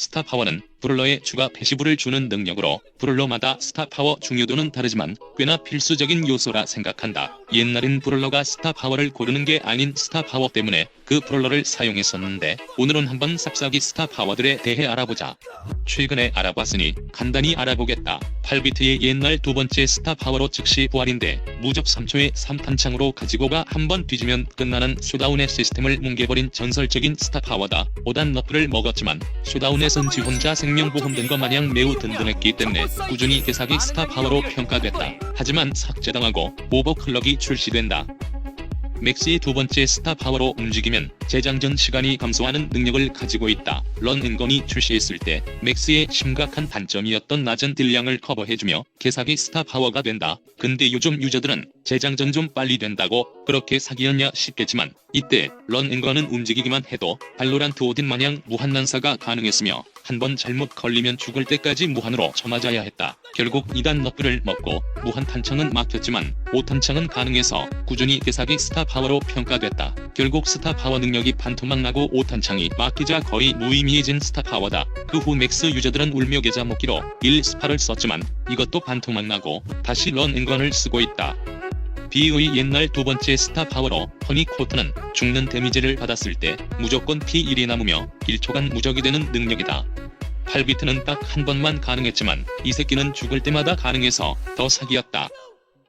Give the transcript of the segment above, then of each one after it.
스타 파워는 브롤러에 추가 패시브를 주는 능력으로 브롤러마다 스타 파워 중요도는 다르지만 꽤나 필수적인 요소라 생각한다. 옛날엔 브롤러가 스타 파워를 고르는 게 아닌 스타 파워 때문에 그 브롤러를 사용했었는데 오늘은 한번 sap사기 스타 파워들에 대해 알아보자. 최근에 알아봤으니 간단히 알아보겠다. 8비트의 옛날 두 번째 스타 파워로 즉시 부활인데 무적 3초의 3탄창으로 가지고가 한번 뒤지면 끝나는 쇼다운의 시스템을 뭉개버린 전설적인 스타 파워다. 5단 너프를 먹었지만 쇼다운에선 지 혼자 생 명보험된 것 마냥 매우 든든했기 때문에 꾸준히 개사기 스타 파워로 평가됐다. 하지만 삭제당하고 오버클럭이 출시된다. 맥스의 두 번째 스타 파워로 움직이면 재장전 시간이 감소하는 능력을 가지고 있다. 런 은건이 출시했을 때 맥스의 심각한 단점이었던 낮은 딜량을 커버해주며 개사기 스타 파워가 된다. 근데 요즘 유저들은 재장전 좀 빨리 된다고 그렇게 사기였냐 싶겠지만 이때 런 은건은 움직이기만 해도 발로란트 오딘 마냥 무한 난사가 가능했으며 한 번 잘못 걸리면 죽을 때까지 무한으로 쳐맞아야 했다. 결국 2단 너프를 먹고 무한 탄창은 막혔지만 5탄창은 가능해서 꾸준히 개사기 스타 파워로 평가됐다. 결국 스타 파워 능력이 반토막 나고 5탄창이 막히자 거의 무의미해진 스타 파워다. 그 후 맥스 유저들은 울며 계좌 먹기로 1스파를 썼지만 이것도 반토막 나고 다시 런 인건을 쓰고 있다. B의 옛날 두 번째 스타 파워로 허니 코트는 죽는 데미지를 받았을 때 무조건 P1이 남으며 1초간 무적이 되는 능력이다. 8비트는 딱 한 번만 가능했지만 이 새끼는 죽을 때마다 가능해서 더 사기였다.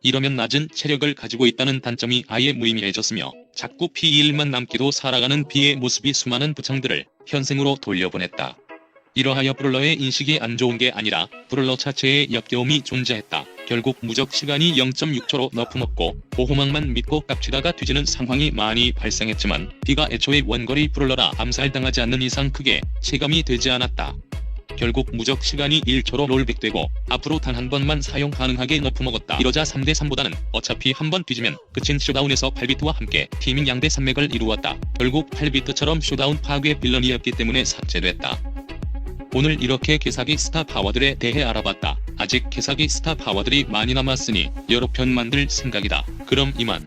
이러면 낮은 체력을 가지고 있다는 단점이 아예 무의미해졌으며 자꾸 P1만 남기도 살아가는 B의 모습이 수많은 부창들을 현생으로 돌려보냈다. 이러하여 브롤러의 인식이 안 좋은 게 아니라 브롤러 자체에 역겨움이 존재했다. 결국 무적 시간이 0.6초로 너프먹고 보호막만 믿고 깝치다가 뒤지는 상황이 많이 발생했지만 B가 애초에 원거리 브롤러라 암살당하지 않는 이상 크게 체감이 되지 않았다. 결국 무적 시간이 1초로 롤백되고 앞으로 단 한 번만 사용 가능하게 너프먹었다. 이러자 3대3보다는 어차피 한 번 뒤지면 끝인 쇼다운에서 8비트와 함께 팀인 양대 산맥을 이루었다. 결국 8비트처럼 쇼다운 파괴 빌런이었기 때문에 삭제됐다. 오늘 이렇게 개사기 스타 파워들에 대해 알아봤다. 아직 개사기 스타 파워들이 많이 남았으니 여러 편 만들 생각이다. 그럼 이만.